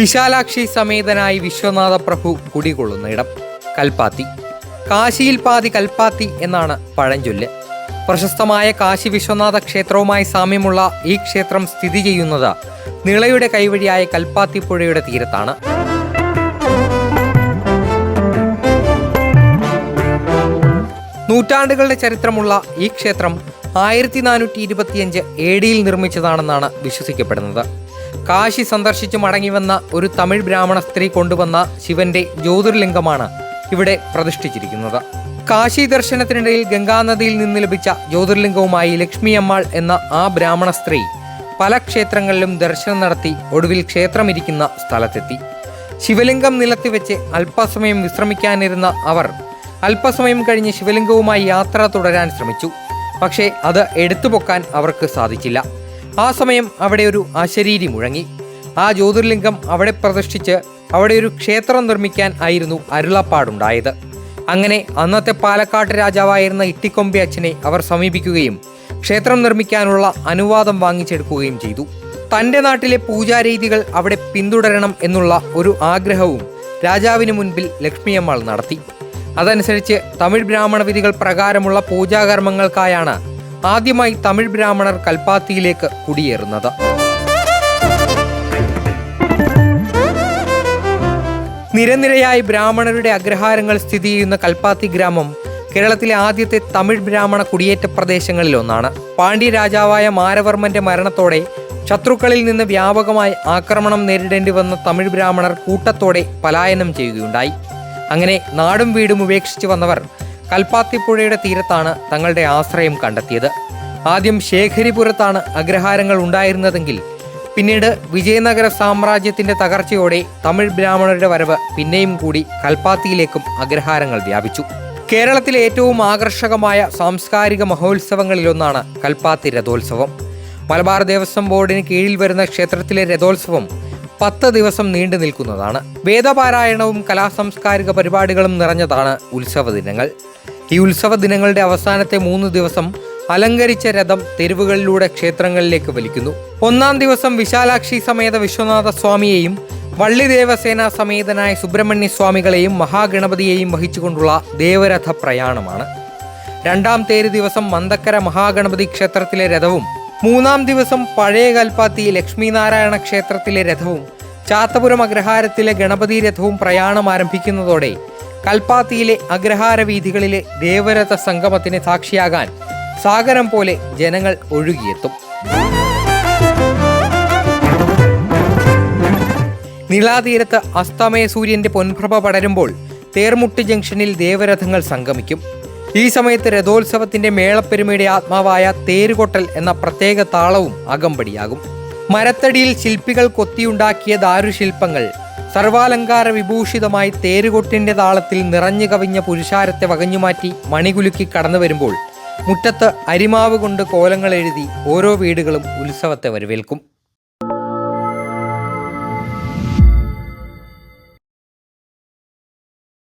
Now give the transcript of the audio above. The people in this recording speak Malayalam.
വിശാലാക്ഷി സമേതനായി വിശ്വനാഥ പ്രഭു കുടികൊള്ളുന്ന ഇടം. കൽപ്പാത്തി. കാശിയിൽ പാതി കൽപ്പാത്തി എന്നാണ് പഴഞ്ചൊല്ല്. പ്രശസ്തമായ കാശി വിശ്വനാഥ ക്ഷേത്രവുമായി സാമ്യമുള്ള ഈ ക്ഷേത്രം സ്ഥിതി ചെയ്യുന്നത് നിളയുടെ കൈവഴിയായ കൽപ്പാത്തി പുഴയുടെ തീരത്താണ്. നൂറ്റാണ്ടുകളുടെ ചരിത്രമുള്ള ഈ ക്ഷേത്രം ആയിരത്തി നാനൂറ്റി ഇരുപത്തിയഞ്ച് എ ഡിയിൽ നിർമ്മിച്ചതാണെന്നാണ് വിശ്വസിക്കപ്പെടുന്നത്. കാശി സന്ദർശിച്ചു മടങ്ങിവന്ന ഒരു തമിഴ് ബ്രാഹ്മണ സ്ത്രീ കൊണ്ടുവന്ന ശിവന്റെ ജ്യോതിർലിംഗമാണ് ഇവിടെ പ്രതിഷ്ഠിച്ചിരിക്കുന്നത്. കാശി ദർശനത്തിനിടയിൽ ഗംഗാനദിയിൽ നിന്ന് ലഭിച്ച ജ്യോതിർലിംഗവുമായി ലക്ഷ്മി അമ്മാൾ എന്ന ആ ബ്രാഹ്മണ സ്ത്രീ പല ക്ഷേത്രങ്ങളിലും ദർശനം നടത്തി ഒടുവിൽ ക്ഷേത്രമിരിക്കുന്ന സ്ഥലത്തെത്തി. ശിവലിംഗം നിലത്തി വെച്ച് അല്പസമയം വിശ്രമിക്കാനിരുന്ന അവർ അല്പസമയം കഴിഞ്ഞ് ശിവലിംഗവുമായി യാത്ര തുടരാൻ ശ്രമിച്ചു. പക്ഷേ അത് എടുത്തു പൊക്കാൻ അവർക്ക് സാധിച്ചില്ല. ആ സമയം അവിടെ ഒരു അശരീരി മുഴങ്ങി. ആ ജ്യോതിർലിംഗം അവിടെ പ്രതിഷ്ഠിച്ച് അവിടെ ഒരു ക്ഷേത്രം നിർമ്മിക്കാൻ ആയിരുന്നു അരുളപ്പാടുണ്ടായത്. അങ്ങനെ അന്നത്തെ പാലക്കാട്ട് രാജാവായിരുന്ന ഇട്ടിക്കൊമ്പി അച്ഛനെ അവർ സമീപിക്കുകയും ക്ഷേത്രം നിർമ്മിക്കാനുള്ള അനുവാദം വാങ്ങിച്ചെടുക്കുകയും ചെയ്തു. തന്റെ നാട്ടിലെ പൂജാരീതികൾ അവിടെ പിന്തുടരണം എന്നുള്ള ഒരു ആഗ്രഹവും രാജാവിന് മുൻപിൽ ലക്ഷ്മിയമ്മാൾ നടത്തി. അതനുസരിച്ച് തമിഴ് ബ്രാഹ്മണ വിധികൾ പ്രകാരമുള്ള പൂജാകർമ്മങ്ങൾക്കായാണ് ആദ്യമായി തമിഴ് ബ്രാഹ്മണർ കൽപ്പാത്തിയിലേക്ക് കുടിയേറുന്നത്. നിരനിരയായി ബ്രാഹ്മണരുടെ അഗ്രഹാരങ്ങൾ സ്ഥിതി ചെയ്യുന്ന കൽപ്പാത്തി ഗ്രാമം കേരളത്തിലെ ആദ്യത്തെ തമിഴ് ബ്രാഹ്മണ കുടിയേറ്റ പ്രദേശങ്ങളിലൊന്നാണ്. പാണ്ഡ്യ രാജാവായ മാരവർമ്മന്റെ മരണത്തോടെ ശത്രുക്കളിൽ നിന്ന് വ്യാപകമായി ആക്രമണം നേരിടേണ്ടി വന്ന തമിഴ് ബ്രാഹ്മണർ കൂട്ടത്തോടെ പലായനം ചെയ്യുകയുണ്ടായി. അങ്ങനെ നാടും വീടും ഉപേക്ഷിച്ചു വന്നവർ കൽപ്പാത്തിപ്പുഴയുടെ തീരത്താണ് തങ്ങളുടെ ആശ്രയം കണ്ടെത്തിയത്. ആദ്യം ശേഖരിപുരത്താണ് അഗ്രഹാരങ്ങൾ ഉണ്ടായിരുന്നതെങ്കിൽ പിന്നീട് വിജയനഗര സാമ്രാജ്യത്തിന്റെ തകർച്ചയോടെ തമിഴ് ബ്രാഹ്മണരുടെ വരവ് പിന്നെയും കൂടി കൽപ്പാത്തിയിലേക്കും അഗ്രഹാരങ്ങൾ വ്യാപിച്ചു. കേരളത്തിലെ ഏറ്റവും ആകർഷകമായ സാംസ്കാരിക മഹോത്സവങ്ങളിലൊന്നാണ് കൽപ്പാത്തി രഥോത്സവം. മലബാർ ദേവസ്വം ബോർഡിന് കീഴിൽ വരുന്ന ക്ഷേത്രത്തിലെ രഥോത്സവം പത്ത് ദിവസം നീണ്ടു നിൽക്കുന്നതാണ്. വേദപാരായണവും കലാസാംസ്കാരിക പരിപാടികളും നിറഞ്ഞതാണ് ഉത്സവ ദിനങ്ങൾ. ഈ ഉത്സവ ദിനങ്ങളുടെ അവസാനത്തെ മൂന്ന് ദിവസം അലങ്കരിച്ച രഥം തെരുവുകളിലൂടെ ക്ഷേത്രങ്ങളിലേക്ക് വലിക്കുന്നു. ഒന്നാം ദിവസം വിശാലാക്ഷി സമേത വിശ്വനാഥ സ്വാമിയെയും വള്ളി ദേവസേന സമേതനായ സുബ്രഹ്മണ്യ സ്വാമികളെയും മഹാഗണപതിയെയും വഹിച്ചുകൊണ്ടുള്ള ദേവരഥ പ്രയാണമാണ് രണ്ടാം തേര് ദിവസം മന്ദക്കര മഹാഗണപതി ക്ഷേത്രത്തിലെ രഥവും മൂന്നാം ദിവസം പഴയ കൽപ്പാത്തി ലക്ഷ്മിനാരായണ ക്ഷേത്രത്തിലെ രഥവും ചാത്തപുരം അഗ്രഹാരത്തിലെ ഗണപതി രഥവും പ്രയാണം ആരംഭിക്കുന്നതോടെ കൽപ്പാത്തിയിലെ അഗ്രഹാര വീഥികളിലെ ദേവരഥ സംഗമത്തിന് സാക്ഷിയാകാൻ സാഗരം പോലെ ജനങ്ങൾ ഒഴുകിയെത്തും. നിളാതീരത്ത് അസ്തമയ സൂര്യന്റെ പൊൻപ്രഭ പടരുമ്പോൾ തേർമുട്ട് ജംഗ്ഷനിൽ ദേവരഥങ്ങൾ സംഗമിക്കും. ഈ സമയത്ത് രഥോത്സവത്തിന്റെ മേളപ്പെരുമയുടെ ആത്മാവായ തേരുകൊട്ടൽ എന്ന പ്രത്യേക താളവും അകമ്പടിയാകും. മരത്തടിയിൽ ശില്പികൾ കൊത്തിയുണ്ടാക്കിയ ദാരുശില്പങ്ങൾ സർവാലങ്കാര വിഭൂഷിതമായി തേരുകൊട്ടിന്റെ താളത്തിൽ നിറഞ്ഞു കവിഞ്ഞ പുരുഷാരത്തെ വകഞ്ഞുമാറ്റി മണികുലുക്കി കടന്നു വരുമ്പോൾ മുറ്റത്ത് അരിമാവ് കൊണ്ട് കോലങ്ങൾ എഴുതി ഓരോ വീടുകളും ഉത്സവത്തെ വരവേൽക്കും.